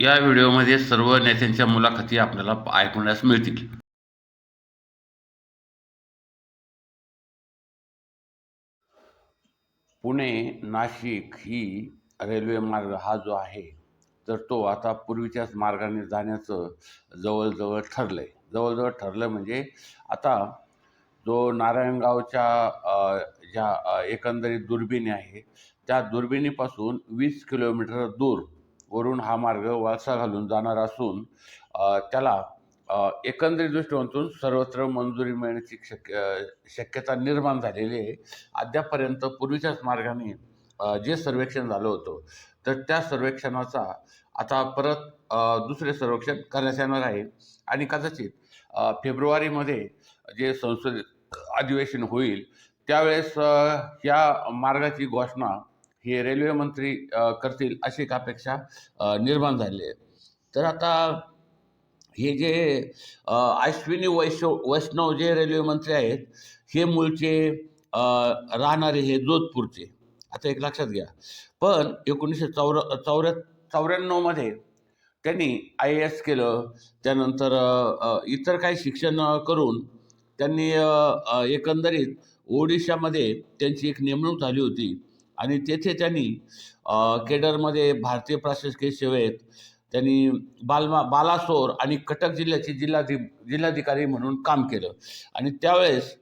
या व्हिडिओमध्ये सर्व नेत्यांच्या मुलाखती आपल्याला ऐकण्यास मिळतील. पुणे नाशिक ही रेल्वे मार्ग हा जो आहे तर तो आता पूर्वीच्याच मार्गाने जाण्याचं जवळजवळ ठरलं आहे जवळजवळ ठरलं म्हणजे आता जो नारायणगावच्या ज्या एकंदरीत दुर्बिणी आहे त्या दुर्बिणीपासून वीस किलोमीटर दूर वरून हा मार्ग वळसा घालून जाणार असून त्याला एकंदरीत दृष्टिकोनातून सर्वत्र मंजुरी मिळण्याची शक्य शक्यता निर्माण झालेली आहे. अद्यापर्यंत पूर्वीच्याच मार्गाने जे सर्वेक्षण झालं होतं तर त्या सर्वेक्षणाचा आता परत दुसरे सर्वेक्षण करण्यात येणार आहे. आणि कदाचित फेब्रुवारीमध्ये जे संसद अधिवेशन होईल त्यावेळेस या मार्गाची घोषणा हे रेल्वे मंत्री करतील अशी एक अपेक्षा निर्माण झाली आहे. तर आता हे जे अश्विनी वैष्णव वैष्णव जे रेल्वे मंत्री आहेत हे मूळचे राहणारे हे जोधपूरचे. आता एक लक्षात घ्या. पण एकोणीसशे चौर चौऱ्या चौऱ्याण्णवमध्ये त्यांनी आय ए एस केलं. त्यानंतर इतर काही शिक्षण करून त्यांनी एकंदरीत ओडिशामध्ये त्यांची एक नेमणूक झाली होती. आणि तेथे त्यांनी केडरमध्ये भारतीय प्रशासकीय सेवेत त्यांनी बालमा बालासोर आणि कटक जिल्ह्याचे जिल्हाधि जिल्हाधिकारी म्हणून काम केलं. आणि त्यावेळेस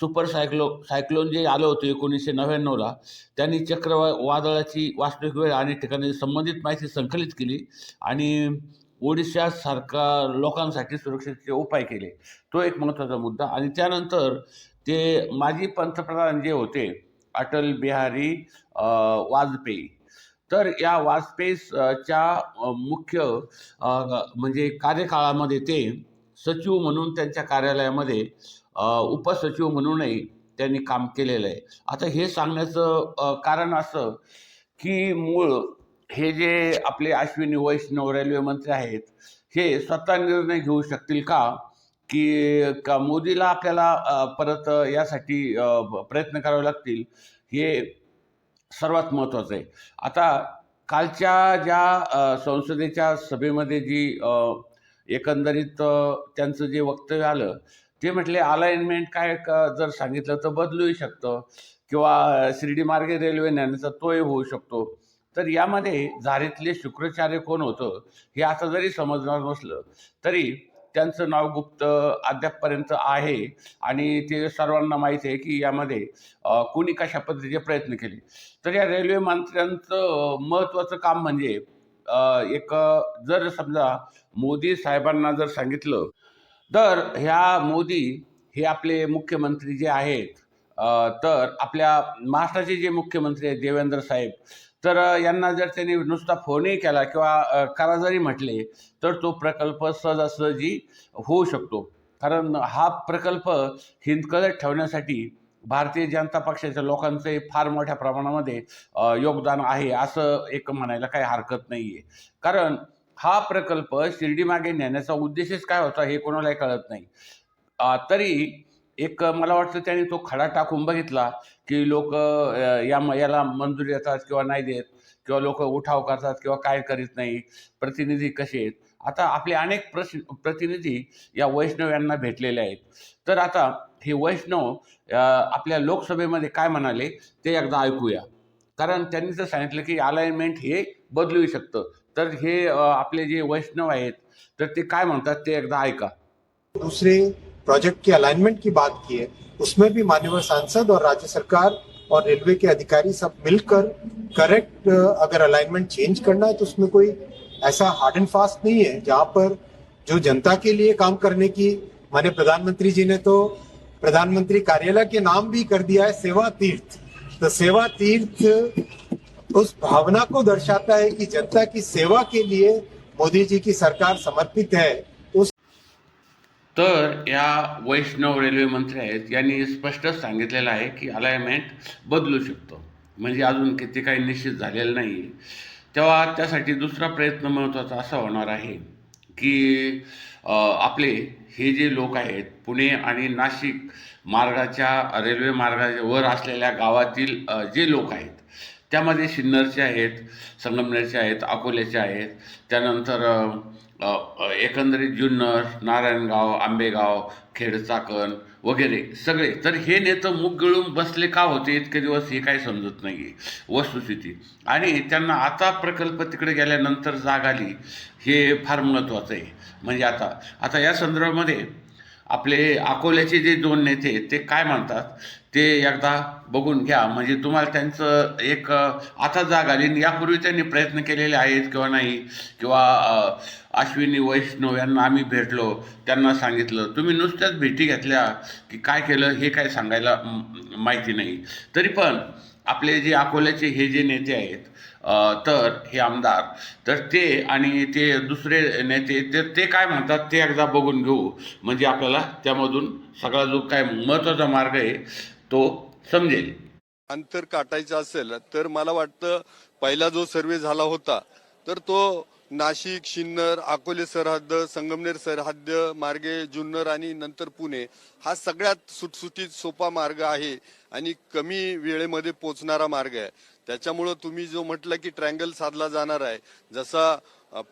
सुपर सायक्लो सायक्लोन जे आलं होतं एकोणीसशे नव्याण्णवला त्यांनी चक्रवा वादळाची वास्तविक वेळ आणि ठिकाणी संबंधित माहिती संकलित केली आणि ओडिशासारखा लोकांसाठी सुरक्षेचे उपाय केले. तो एक महत्त्वाचा मुद्दा. आणि त्यानंतर ते माजी पंतप्रधान जे होते अटल बिहारी वाजपेयी. तर या वाजपेयीच्या मुख्य म्हणजे कार्यकाळामध्ये ते सचिव म्हणून त्यांच्या कार्यालयामध्ये उपसचिव म्हणूनही त्यांनी काम केलेलं आहे. आता हे सांगण्याचं कारण असं की मूळ हे जे आपले अश्विनी वैष्णव रेल्वे मंत्री आहेत हे स्वतः निर्णय घेऊ शकतील का? की का मोदीला आपल्याला परत यासाठी प्रयत्न करावे लागतील हे सर्वात महत्त्वाचं आहे. आता कालच्या ज्या संसदेच्या सभेमध्ये जी एकंदरीत त्यांचं जे वक्तव्य आलं ते म्हटले अलाइनमेंट काय का जर सांगितलं तर बदलूही शकतं किंवा शिर्डी मार्गे रेल्वे नेण्याचा तोही होऊ शकतो. तर यामध्ये झारीतले शुक्राचार्य कोण होतं हे आता जरी समजणार नसलं तरी त्यांचं नाव गुप्त अद्यापपर्यंत आहे. आणि ते सर्वांना माहीत आहे की यामध्ये कोणी कुणी कशा पद्धतीचे प्रयत्न केले. तर या रेल्वे मंत्र्यांचं महत्त्वाचं काम म्हणजे एक जर समजा मोदी साहेबांना जर सांगितलं तर ह्या मोदी हे आपले मुख्यमंत्री जे आहेत तर आपल्या महाराष्ट्राचे जे मुख्यमंत्री आहेत देवेंद्र साहेब तर यांना जर त्यांनी नुसता फोनही केला किंवा करा जरी म्हटले तर तो प्रकल्प सहजासहजी होऊ शकतो. कारण हा प्रकल्प हिंदकळत ठेवण्यासाठी भारतीय जनता पक्षाच्या लोकांचे फार मोठ्या प्रमाणामध्ये योगदान आहे असं एक म्हणायला काही हरकत नाही आहे कारण हा प्रकल्प शिर्डीमागे नेण्याचा उद्देशच काय होता हे कोणालाही कळत नाही. तरी एक मला वाटतं त्यांनी तो खडा टाकून बघितला की लोक या याला मंजुरी देतात किंवा नाही देत किंवा लोक उठाव करतात किंवा काय करीत नाही प्रतिनिधी कसे आहेत? आता आपले अनेक प्रश प्रतिनिधी या वैष्णव यांना भेटलेले आहेत. तर आता हे वैष्णव आपल्या लोकसभेमध्ये काय म्हणाले ते एकदा ऐकूया. कारण त्यांनी तर सांगितलं की अलाइनमेंट हे बदलू शकतं. तर हे आपले जे वैष्णव आहेत तर ते काय म्हणतात ते एकदा ऐका. दुसरे प्रोजेक्ट के अलाइनमेंट की बात की है, उसमें भी माननीय सांसद और राज्य सरकार और रेलवे के अधिकारी सब मिलकर करेक्ट अगर अलाइनमेंट चेंज करना है तो उसमें कोई ऐसा हार्ड एंड फास्ट नहीं है, जहाँ पर जो जनता के लिए काम करने की माने प्रधानमंत्री जी ने तो प्रधानमंत्री कार्यालय के नाम भी कर दिया है, सेवा तीर्थ। तो सेवा तीर्थ उस भावना को दर्शाता है कि जनता की सेवा के लिए मोदी जी की सरकार समर्पित है। तर या वैष्णव रेल्वे मंत्री आहेत यांनी स्पष्टच सांगितलेलं आहे की अलायमेंट बदलू शकतो. म्हणजे अजून किती काही निश्चित झालेलं नाही. तेव्हा त्यासाठी दुसरा प्रयत्न महत्त्वाचा असा होणार आहे की आपले हे जे लोक आहेत पुणे आणि नाशिक मार्गाच्या रेल्वे मार्गाच्या वर असलेल्या गावातील जे लोक आहेत त्यामध्ये सिन्नरचे आहेत संगमनेरचे आहेत अकोल्याचे आहेत त्यानंतर एकंदरीत जुन्नर नारायणगाव आंबेगाव खेड चाकण वगैरे सगळे. तर हे नेतं मुग गिळून बसले का होते? इतके दिवस हे काही समजत नाही आहे वस्तुस्थिती. आणि त्यांना आता प्रकल्प तिकडे गेल्यानंतर जाग आली. हे फार महत्त्वाचं आहे. म्हणजे आता आता या संदर्भामध्ये आपले अकोल्याचे जे दोन नेते आहेत, ते काय म्हणतात? ते एकदा बघून घ्या. म्हणजे तुम्हाला त्यांचं एक आता जाग आली. यापूर्वी त्यांनी प्रयत्न केलेले आहेत किंवा नाही? किंवा अश्विनी वैष्णव यांना आम्ही भेटलो त्यांना सांगितलं. तुम्ही नुसत्याच भेटी घेतल्या की काय केलं हे काय सांगायला माहिती नाही. तरी पण आपले जे अकोल्याचे हे जे नेते आहेत तर हे आमदार. तर ते आणि ते दुसरे नेते ते ते काय म्हणतात ते एकदा बघून घेऊ. म्हणजे आपल्याला त्यामधून सगळा जो काय महत्त्वाचा मार्ग आहे तो समजेल. अंतर काटायचं असेल तर मला वाटतं पहिला जो सर्वे झाला होता तर तो नाशिक शिन्नर अकोले सरहद्द संगमनेर सरहद्द मार्गे जुन्नर आणि नंतर पुणे हा सगळ्यात सुटसुटीत सोपा मार्ग आहे आणि कमी वेळेमध्ये पोचणारा मार्ग आहे. त्याच्यामुळं तुम्ही जो म्हटलं की ट्रँगल साधला जाणार आहे जसा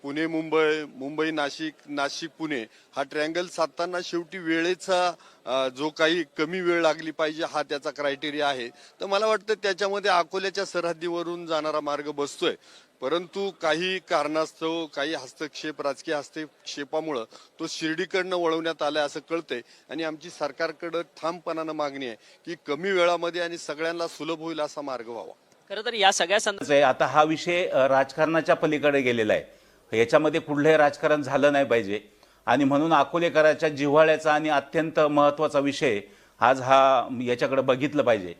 पुणे मुंबई मुंबई नाशिक नाशिक पुणे हा ट्रँगल साधताना शेवटी वेळेचा जो काही कमी वेळ लागली पाहिजे हा त्याचा क्रायटेरिया आहे. तर मला वाटतं त्याच्यामध्ये अकोल्याच्या सरहद्दीवरून जाणारा मार्ग बसतोय. परंतु काही कारणास्तव काही हस्तक्षेप राजकीय हस्तक्षेपामुळं तो शिर्डीकडनं वळवण्यात आलाय असं कळतंय. आणि आमची सरकारकडं ठामपणानं मागणी आहे की कमी वेळामध्ये आणि सगळ्यांना सुलभ होईल असा मार्ग व्हावा. खरं तर या सगळ्या संदर्भात आहे आता हा विषय राजकारणाच्या पलीकडे गेलेला आहे. याच्यामध्ये कुठलंही राजकारण झालं नाही पाहिजे. आणि म्हणून अकोलेकराच्या जिव्हाळ्याचा आणि अत्यंत महत्त्वाचा विषय आज हा याच्याकडे बघितलं पाहिजे.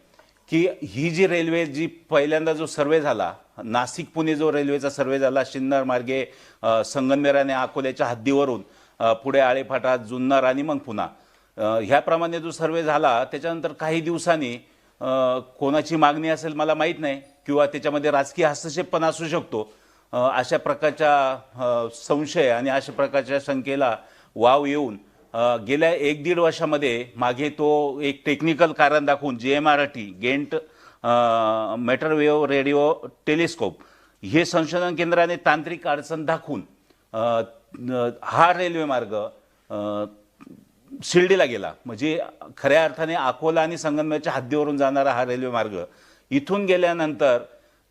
की ही जी रेल्वे जी पहिल्यांदा जो सर्वे झाला नाशिक पुणे जो रेल्वेचा सर्वे झाला सिन्नर मार्गे अ, अकोल्याच्या हद्दीवरून पुढे आळेफाटा जुन्नर आणि मग पुन्हा ह्याप्रमाणे जो सर्वे झाला त्याच्यानंतर काही दिवसांनी कोणाची मागणी असेल मला माहीत नाही किंवा त्याच्यामध्ये राजकीय हस्तक्षेप पण असू शकतो. अशा प्रकारच्या संशय आणि अशा प्रकारच्या शंकेला वाव येऊन गेल्या एक दीड वर्षामध्ये मागे तो एक टेक्निकल कारण दाखवून जे M R T giant metrewave radio telescope हे संशोधन केंद्राने तांत्रिक अडचण दाखवून हा रेल्वे मार्ग शिर्डीला गेला. म्हणजे खऱ्या अर्थाने अकोला आणि संगमनेरच्या हद्दीवरून जाणारा हा रेल्वे मार्ग. इथून गेल्यानंतर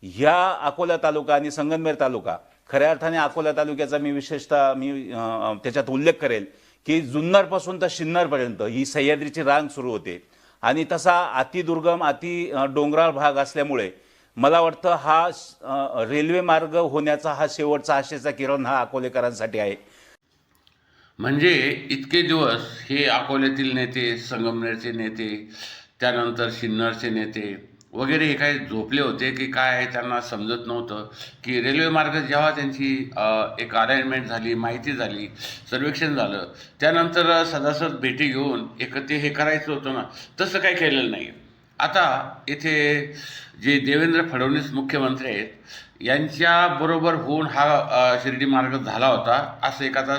ह्या अकोला तालुका आणि संगमनेर तालुका खऱ्या अर्थाने अकोला तालुक्याचा मी विशेषतः मी त्याच्यात उल्लेख करेल की जुन्नरपासून तर शिन्नरपर्यंत ही सह्याद्रीची रांग सुरू होते. आणि तसा अतिदुर्गम अति डोंगराळ भाग असल्यामुळे मला वाटतं हा रेल्वे मार्ग होण्याचा हा शेवटचा आशेचा किरण हा अकोलेकरांसाठी आहे. म्हणजे इतके दिवस हे अकोल्यातील नेते संगमनेरचे नेते त्यानंतर सिन्नरचे नेते वगैरे हे काही झोपले होते की काय त्यांना समजत नव्हतं की रेल्वे मार्ग जेव्हा त्यांची एक अरेंजमेंट झाली माहिती झाली सर्वेक्षण झालं त्यानंतर सदासद भेटी घेऊन एक ते हे करायचं होतं ना तसं काही केलेलं नाही. आता इथे जे देवेंद्र फडणवीस मुख्यमंत्री आहेत यांच्याबरोबर होऊन हा शिर्डी मार्ग झाला होता असं एक आता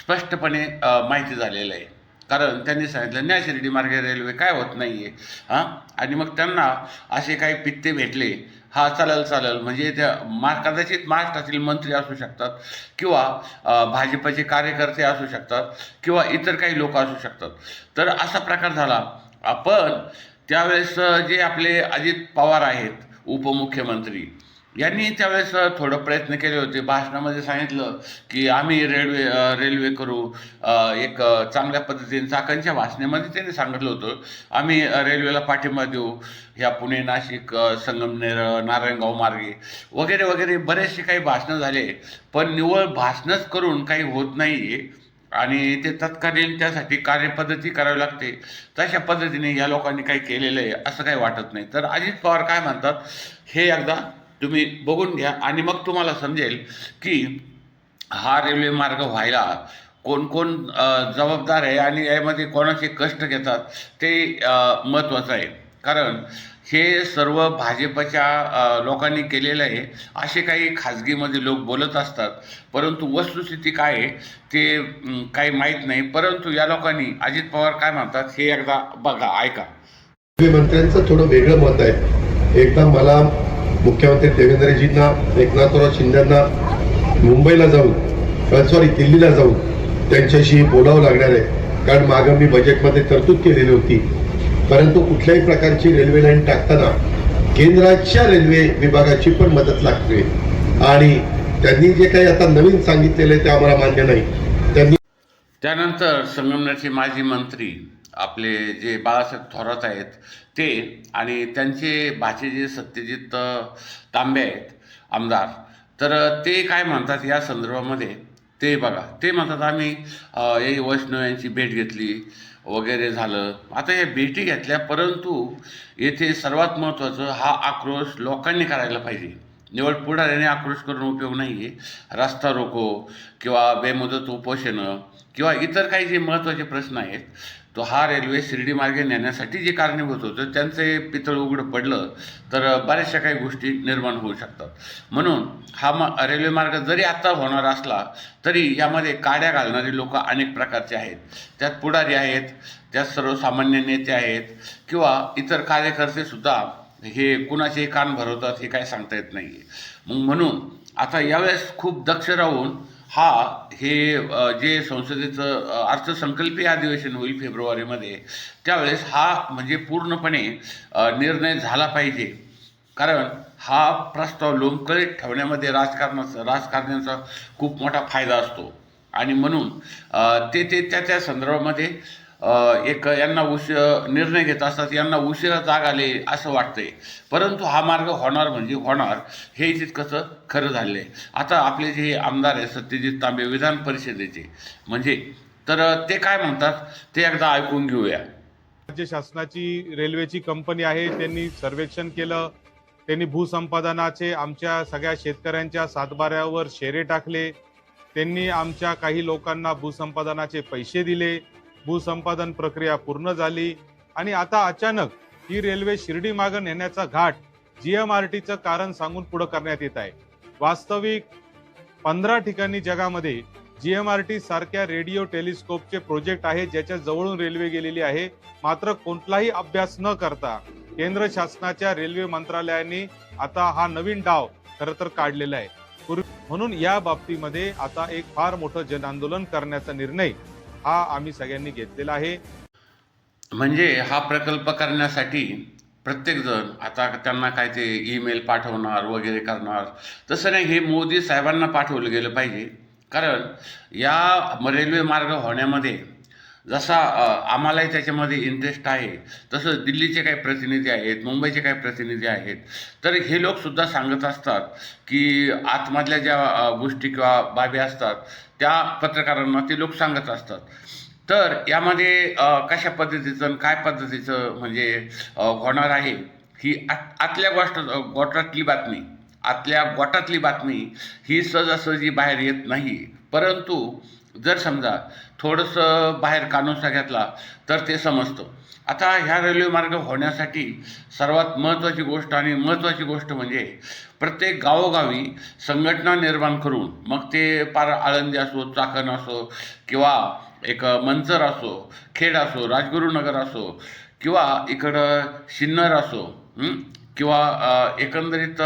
स्पष्टपणे माहिती झालेलं आहे. कारण त्यांनी सांगितलं न्या शिर्डी मार्गे रेल्वे काय होत नाही आहे हां? आणि मग त्यांना असे काही पित्ते भेटले. हा चालेल चालेल. म्हणजे त्या मा कदाचित महाराष्ट्रातील मंत्री असू शकतात किंवा भाजपचे कार्यकर्ते असू शकतात किंवा इतर काही लोक असू शकतात. तर असा प्रकार झाला. आपण त्यावेळेस जे आपले अजित पवार आहेत उपमुख्यमंत्री यांनी त्यावेळेस थोडं प्रयत्न केले होते. भाषणामध्ये सांगितलं की आम्ही रेल्वे रेल्वे करू. एक चांगल्या पद्धतीने चाकणच्या भाषणामध्ये त्यांनी सांगितलं होतं. आम्ही रेल्वेला पाठिंबा देऊ. ह्या पुणे नाशिक संगमनेर नारायणगाव मार्गे वगैरे वगैरे बरेचसे काही भाषणं झाले. पण निव्वळ भाषणच करून काही होत नाही आहे आणि ते तत्कालीन त्यासाठी कार्यपद्धती करावी लागते. तशा पद्धतीने या लोकांनी काही केलेलं आहे असं काही वाटत नाही. तर अजित पवार काय म्हणतात? हे एकदा तुम्ही बघून घ्या. आणि मग तुम्हाला समजेल की हा रेल्वे मार्ग व्हायला कोण कोण जबाबदार आहे आणि यामध्ये कोणाचे कष्ट घेतात ते महत्त्वाचं आहे. कारण हे सर्व भाजपच्या लोकांनी केलेलं आहे असे काही खाजगीमध्ये लोक बोलत असतात. परंतु वस्तुस्थिती काय आहे ते काही माहीत नाही. परंतु या लोकांनी अजित पवार काय म्हणतात हे एकदा बघा ऐका. मंत्र्यांचं थोडं वेगळं मत आहे. एकदा मला मुख्यमंत्री देवेंद्रजींना एकनाथराव शिंद्यांना मुंबईला जाऊन सॉरी दिल्लीला जाऊन त्यांच्याशी बोलावं लागणार आहे. कारण मागं मी बजेटमध्ये तरतूद केलेली होती. परंतु कुठल्याही प्रकारची रेल्वे लाईन टाकताना केंद्राच्या रेल्वे विभागाची पण मदत लागते. आणि त्यांनी जे काही आता नवीन सांगितलेलं आहे ते आम्हाला मान्य नाही. त्यांनी त्यानंतर संगमनेरचे माजी मंत्री आपले जे बाळासाहेब थोरात आहेत ते आणि त्यांचे भाचे जे सत्यजित तांबे आहेत आमदार. तर ते काय म्हणतात या संदर्भामध्ये? ते बघा. ते म्हणतात आम्ही हे वैष्णव यांची भेट घेतली वगैरे झालं. आता या भेटी घेतल्या परंतु येथे सर्वात महत्त्वाचं हा आक्रोश लोकांनी करायला पाहिजे. निवड पुढाऱ्याने आक्रोश करून उपयोग नाही आहे रस्ता रोको किंवा बेमुदत उपोषणं किंवा इतर काही जे महत्त्वाचे प्रश्न आहेत तो हा रेल्वे शिर्डी मार्गे नेण्यासाठी जे कारणीभूत होतं त्यांचं पितळ उघडं पडलं तर बऱ्याचशा काही गोष्टी निर्माण होऊ शकतात. म्हणून हा म रेल्वे मार्ग जरी आत्ता होणार असला तरी यामध्ये काड्या घालणारी लोक अनेक प्रकारचे आहेत. त्यात पुढारी आहेत त्यात सर्वसामान्य नेते आहेत किंवा इतर कार्यकर्तेसुद्धा हे कुणाचे कान भरवतात हे काय सांगता येत नाही मग म्हणून आता यावेळेस खूप दक्ष राहून हा हे जे संसदेचं अर्थसंकल्पीय अधिवेशन होईल फेब्रुवारीमध्ये त्यावेळेस हा म्हणजे पूर्णपणे निर्णय झाला पाहिजे. कारण हा प्रस्ताव लोंबकळीत ठेवण्यामध्ये राजकारणाचा राजकारण्यांचा खूप मोठा फायदा असतो. आणि म्हणून ते ते त्या त्या संदर्भामध्ये एक यांना उश निर्णय घेत असतात यांना उशिरा जाग आले असं वाटतंय. परंतु हा मार्ग होणार म्हणजे होणार हे तितकंसं खरं झालेलं आहे. आता आपले जे आमदार आहे सत्यजित तांबे विधान परिषदेचे म्हणजे तर ते काय म्हणतात ते एकदा ऐकून घेऊया. राज्य शासनाची रेल्वेची कंपनी आहे त्यांनी सर्वेक्षण केलं त्यांनी भूसंपादनाचे आमच्या सगळ्या शेतकऱ्यांच्या सातबाऱ्यावर शेरे टाकले त्यांनी आमच्या काही लोकांना भूसंपादनाचे पैसे दिले भूसंपादन प्रक्रिया पूर्ण झाली आणि आता अचानक ही रेल्वे शिर्डी मागं नेण्याचा घाट जीएमआरटीचं कारण सांगून पुढं करण्यात येत आहे. वास्तविक पंधरा ठिकाणी जगामध्ये जीएमआरटी सारख्या रेडिओ टेलिस्कोपचे प्रोजेक्ट आहे ज्याच्या जवळून रेल्वे गेलेली आहे. मात्र कोणताही अभ्यास न करता केंद्र शासनाच्या रेल्वे मंत्रालयाने आता हा नवीन डाव खर तर काढलेला आहे. म्हणून या बाबतीमध्ये आता एक फार मोठं जन आंदोलन करण्याचा निर्णय हा आम्ही सगळ्यांनी घेतलेला आहे. म्हणजे हा प्रकल्प करण्यासाठी प्रत्येकजण आता त्यांना काय ते ईमेल पाठवणार वगैरे करणार तसं नाही हे मोदी साहेबांना पाठवलं गेलं पाहिजे. कारण या रेल्वे मार्ग होण्यामध्ये जसा आम्हालाही त्याच्यामध्ये इंटरेस्ट आहे तसं दिल्लीचे काही प्रतिनिधी आहेत मुंबईचे काही प्रतिनिधी आहेत. तर हे लोकसुद्धा सांगत असतात की आतमधल्या ज्या गोष्टी किंवा बाबी असतात त्या पत्रकारांना ते लोक सांगत असतात. तर यामध्ये कशा पद्धतीचं आणि काय पद्धतीचं म्हणजे होणार आहे ही आत आतल्या गोष्ट गोटातली बातमी आतल्या गोटातली बातमी ही सहजासहजी बाहेर येत नाही. परंतु जर समजा थोडंसं बाहेर कानोसा घेतला तर ते समजतं. आता ह्या रेल्वे मार्ग होण्यासाठी सर्वात महत्त्वाची गोष्ट आणि महत्त्वाची गोष्ट म्हणजे प्रत्येक गावोगावी संघटना निर्माण करून मग ते पार आळंदी असो चाकण असो किंवा एक मंचर असो खेड असो राजगुरुनगर असो किंवा इकडं सिन्नर असो किंवा एकंदरीत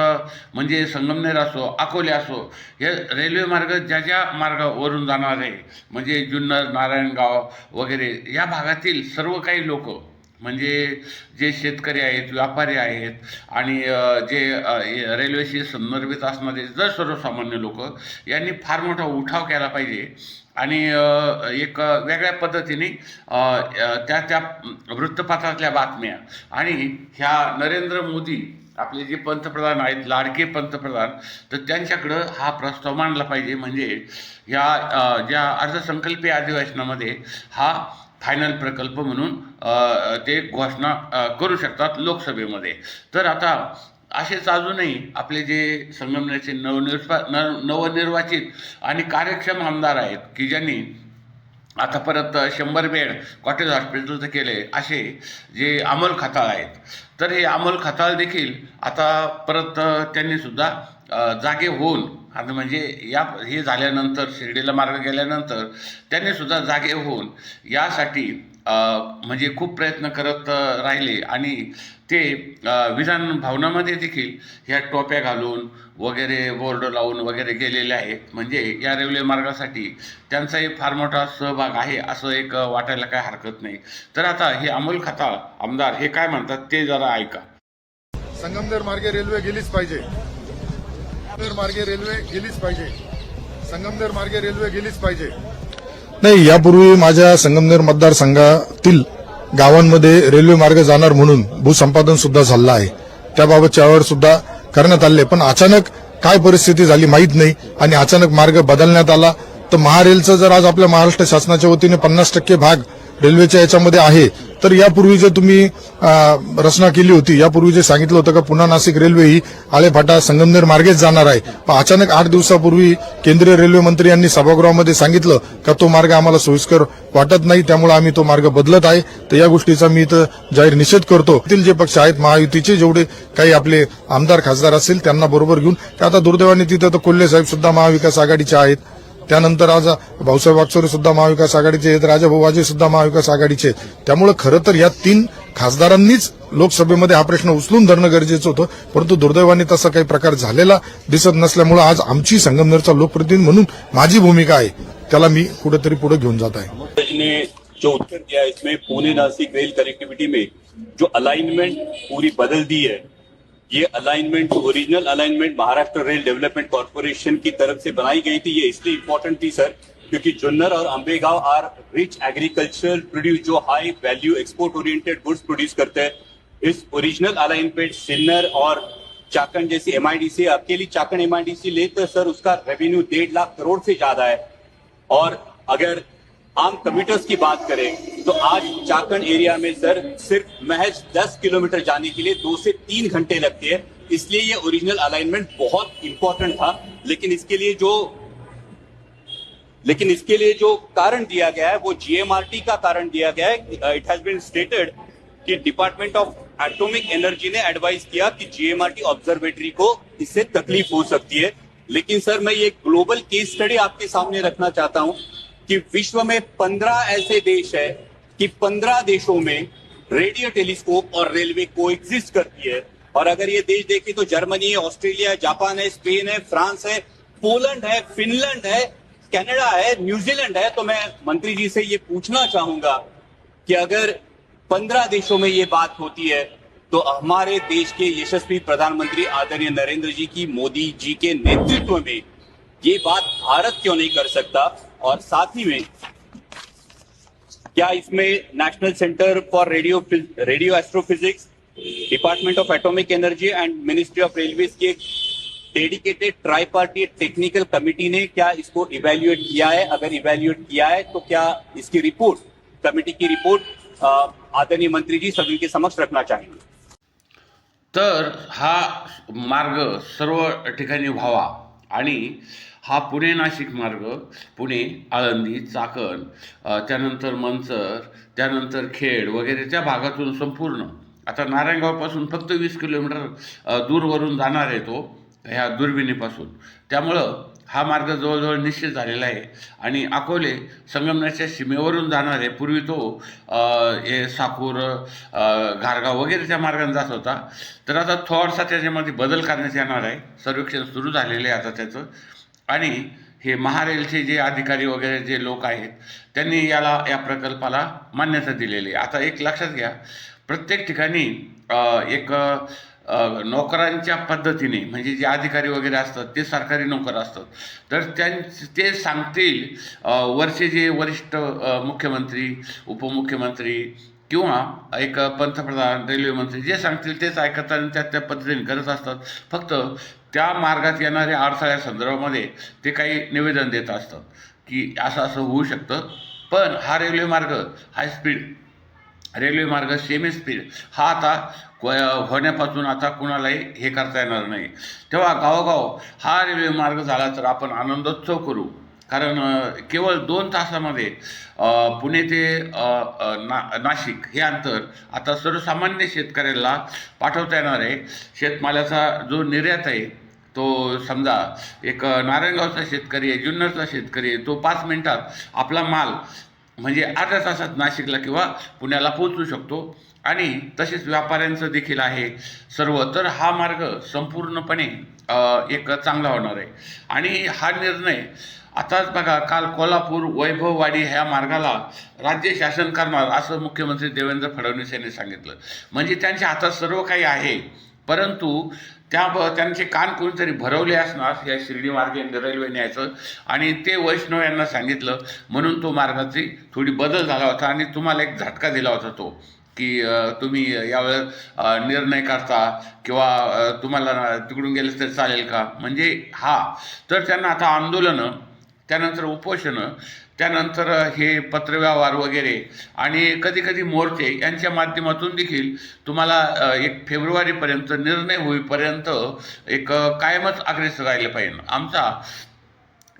म्हणजे संगमनेर असो अकोले असो हे रेल्वे मार्ग ज्या ज्या मार्गावरून जाणारे म्हणजे जुन्नर नारायणगाव वगैरे या भागातील सर्व काही लोक म्हणजे जे शेतकरी आहेत व्यापारी आहेत आणि जे रेल्वेशी संदर्भित असणारे जर सर्वसामान्य लोक यांनी फार मोठा उठाव केला पाहिजे. आणि एक वेगळ्या पद्धतीने त्या त्या वृत्तपत्रातल्या बातम्या आणि ह्या नरेंद्र मोदी आपले जे पंतप्रधान आहेत लाडके पंतप्रधान तर त्यांच्याकडं हा प्रस्ताव मांडला पाहिजे. म्हणजे ह्या ज्या अर्थसंकल्पीय अधिवेशनामध्ये हा फायनल प्रकल्प म्हणून ते घोषणा करू शकतात लोकसभेमध्ये. तर आता असेच अजूनही आपले जे संगमनेरचे नवनिर्पा न नवनिर्वाचित आणि कार्यक्षम आमदार आहेत की ज्यांनी आता परत शंभर बेड कॉटेज हॉस्पिटलचं केले असे जे अमोल खताळ आहेत. तर हे अमोल खताळ देखील आता परत त्यांनी सुद्धा जागे होऊन आता म्हणजे या हे झाल्यानंतर शिर्डीला मार्ग गेल्यानंतर त्यांनी सुद्धा जागे होऊन यासाठी म्हणजे खूप प्रयत्न करत राहिले. आणि ते विधान भवनामध्ये देखील ह्या टोप्या घालून वगैरे बोर्ड लावून वगैरे गेलेले आहेत म्हणजे या रेल्वे मार्गासाठी त्यांचाही फार मोठा सहभाग आहे असं एक वाटायला काय हरकत नाही. तर आता हे अमोल खताळ आमदार हे काय म्हणतात ते जरा ऐका. संगमनेर मार्गे रेल्वे गेलीच पाहिजे. संगमनेर मार्गे रेल्वे गेलीच पाहिजे. संगमनेर मार्गे रेल्वे गेलीच पाहिजे. नाही यापूर्वी माझ्या संगमनेर मतदारसंघातील गावांमध्ये रेल्वे मार्ग जाणार म्हणून भूसंपादन सुद्धा झालं आहे. त्याबाबतच्या आवड सुद्धा करण्यात आले पण अचानक काय परिस्थिती झाली माहीत नाही आणि अचानक मार्ग बदलण्यात आला. तर महारेलचं जर आज आपल्या महाराष्ट्र शासनाच्या वतीने पन्नास टक्के भाग रेल्वेच्या याच्यामध्ये आहे तर यापूर्वी जे तुम्ही रचना केली होती यापूर्वी जे सांगितलं होतं का पुन्हा नाशिक रेल्वे ही आळेफाटा संगमनेर मार्गेच जाणार आहे. पण अचानक आठ दिवसापूर्वी केंद्रीय रेल्वे मंत्री यांनी सभागृहामध्ये सांगितलं का तो मार्ग आम्हाला सोयीस्कर वाटत नाही त्यामुळे आम्ही तो मार्ग बदलत आहे. तर या गोष्टीचा मी इथं जाहीर निषेध करतो. येथील जे पक्ष आहेत महायुतीचे जेवढे काही आपले आमदार खासदार असतील त्यांना बरोबर घेऊन. आता दुर्दैवाने तिथं तर कोल्हे साहेब सुद्धा महाविकास आघाडीचे आहेत. त्यानंतर आज भाऊसाहेब वागचोरे सुद्धा महाविकास आघाडीचे आहेत राजाभाऊ वाजे सुद्धा महाविकास आघाडीचे आहेत. त्यामुळे खरं तर या तीन खासदारांनीच लोकसभेमध्ये हा प्रश्न उचलून धरणं गरजेचं होतं परंतु दुर्दैवाने तसा काही प्रकार झालेला दिसत नसल्यामुळे आज आमची संगमनेरचा लोकप्रतिनिधी म्हणून माझी भूमिका आहे त्याला मी कुठेतरी पुढे घेऊन जात आहे. जो उत्तर दिया इसमें पुणे नासिक रेल कनेक्टिविटी में जो अलाइनमेंट पूरी बदल दी है ये alignment original alignment Maharashtra rail development corporation की तरफ़ से बनाई गई थी। ये इसलिए इम्पोर्टेंट थी सर क्योंकि जुन्नर और Ambegaon are rich agricultural produce जो high value export oriented goods produce करते हैं। इस ओरिजिनल अलाइनमेंट सिन्नर और चाकन जैसी एमआईडीसी अकेली चाकन ले तो सर उसका रेवेन्यू डेढ़ लाख करोड़ से ज़्यादा है। और अगर आम कम्यूटर्स की बात करें तो आज चाकन एरिया में सर सिर्फ़ महज 10 किलोमीटर जाने के लिए दो से तीन घंटे लगते हैं। इसलिए ये ओरिजिनल अलाइनमेंट बहुत इंपॉर्टेंट था। लेकिन इसके लिए जो, लेकिन इसके लिए जो कारण दिया गया है, वो जीएमआरटी का कारण दिया गया है। इट हैज़ बीन स्टेटेड कि डिपार्टमेंट ऑफ़ एटॉमिक एनर्जी ने एडवाइस किया कि जीएमआरटी ऑब्जर्वेटरी को इससे तकलीफ़ हो सकती है। लेकिन सर, मैं ये ग्लोबल केस स्टडी आपके सामने रखना चाहता हूँ। कि विश्व में पंद्रह ऐसे देश है कि पंद्रह देशों में रेडियो, टेलीस्कोप और रेलवे को एग्जिस्ट करती है। और अगर ये देश देखें तो जर्मनी ऑस्ट्रेलिया, जापान है, स्पेन है, फ्रांस है, पोलैंड है, फिनलैंड है, कनाडा है, न्यूजीलैंड है। तो मैं मंत्री जी से ये पूछना चाहूँगा कि अगर पंद्रह देशों में ये बात होती है तो हमारे देश के यशस्वी प्रधानमंत्री आदरणीय नरेंद्र जी की, मोदी जी के नेतृत्व में ये बात भारत क्यों नहीं कर सकता? और साथ ही में क्या इसमें national centre for radio radio astrophysics department of atomic energy and ministry of railways की एक डेडिकेटेड ट्राईपार्टी टेक्निकल कमिटी ने क्या इसको इवेल्युएट किया है? अगर इवेल्युएट किया है तो क्या इसकी रिपोर्ट कमिटी की रिपोर्ट आदरणीय मंत्री जी सदन के समक्ष रखना चाहेंगे? तर हा मार्ग सर्व ठिकाणी व्हावा आणि हा पुणे नाशिक मार्ग पुणे आळंदी चाकण त्यानंतर मंचर त्यानंतर खेड वगैरे त्या भागातून संपूर्ण. आता नारायणगावपासून फक्त वीस किलोमीटर दूरवरून जाणार आहे तो ह्या दुर्बिणीपासून. त्यामुळं हा मार्ग जवळजवळ निश्चित झालेला आहे. आणि अकोले संगमनेरच्या सीमेवरून जाणार आहे. पूर्वी तो हे साकूर घारगाव वगैरेच्या मार्गाने जात होता. तर आता थोडासा त्याच्यामध्ये बदल करण्यात येणार आहे. सर्वेक्षण सुरू झालेलं आहे आता त्याचं. आणि हे महारेलचे जे अधिकारी वगैरे जे लोक आहेत त्यांनी याला या प्रकल्पाला मान्यता दिलेली आहे. आता एक लक्षात घ्या प्रत्येक ठिकाणी एक नोकरांच्या पद्धतीने म्हणजे जे अधिकारी वगैरे असतात ते सरकारी नोकर असतात. तर त्यां ते सांगतील वरचे जे वरिष्ठ मुख्यमंत्री उपमुख्यमंत्री किंवा एक पंतप्रधान रेल्वे मंत्री जे सांगतील तेच ऐकतात आणि त्या त्या पद्धतीने करत असतात. फक्त त्या मार्गात येणाऱ्या अडथळ्या संदर्भामध्ये ते काही निवेदन देत असतात की असं असं होऊ शकतं. पण हा रेल्वे मार्ग हाय स्पीड रेल्वे मार्ग सेमी स्पीड हा आता व- होण्यापासून आता कुणालाही हे करता येणार नाही. तेव्हा गावोगाव हा रेल्वे मार्ग झाला तर आपण आनंदोत्सव करू. कारण केवळ दोन तासामध्ये पुणे ते ना नाशिक हे अंतर आता सर्वसामान्य शेतकऱ्याला पाठवता येणार आहे. शेतमालाचा जो निर्यात आहे तो समजा एक नारायणगावचा शेतकरी आहे जुन्नरचा शेतकरी आहे तो पाच मिनटात आपला माल म्हणजे अर्ध्या तासात नाशिकला किंवा पुण्याला पोहोचू शकतो. आणि तसेच व्यापाऱ्यांचं देखील आहे सर्व. तर हा मार्ग संपूर्णपणे एक चांगला होणार आहे. आणि हा निर्णय आताच बघा काल कोल्हापूर वैभववाडी ह्या मार्गाला राज्य शासन करणार असं मुख्यमंत्री देवेंद्र फडणवीस यांनी सांगितलं. म्हणजे त्यांच्या हातात सर्व काही आहे. परंतु त्या त्यांचे कान कोणीतरी भरवले असणार या शिर्डी मार्गे रेल्वे न्यायचं. आणि ते वैष्णव यांना सांगितलं म्हणून तो मार्गाची थोडी बदल झाला होता आणि तुम्हाला एक झटका दिला होता तो की तुम्ही यावेळेस निर्णय करता किंवा तुम्हाला तिकडून गेलं तर चालेल का? म्हणजे हा. तर त्यांना आता आंदोलनं त्यानंतर उपोषणं त्यानंतर हे पत्रव्यवहार वगैरे आणि कधी कधी मोर्चे यांच्या माध्यमातून देखील तुम्हाला एक फेब्रुवारीपर्यंत निर्णय होईपर्यंत एक कायमच अग्रेसर राहिलं पाहिजे. आमचा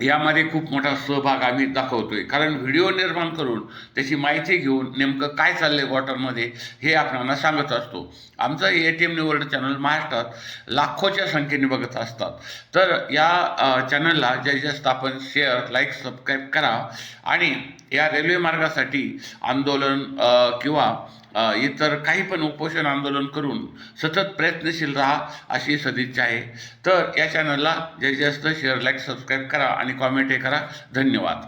यामध्ये खूप मोठा सहभाग आम्ही दाखवतोय. कारण व्हिडिओ निर्माण करून त्याची माहिती घेऊन नेमकं काय चाललंय वॉटरमध्ये हे आपल्याला सांगत असतो. आमचं ए टी एम निवर्ड चॅनल महाराष्ट्रात लाखोच्या संख्येने बघत असतात. तर या चॅनलला जास्तीत जास्त आपण शेअर लाईक सबस्क्राईब करा. आणि या रेल्वे मार्गासाठी आंदोलन किंवा इतर काही पण उपोषण आंदोलन करून सतत प्रयत्नशील राहा अशी सदिच्छा आहे. तर या चॅनलला जास्तीत जास्त शेअर लाईक सबस्क्राईब करा आणि कॉमेंटही करा. धन्यवाद.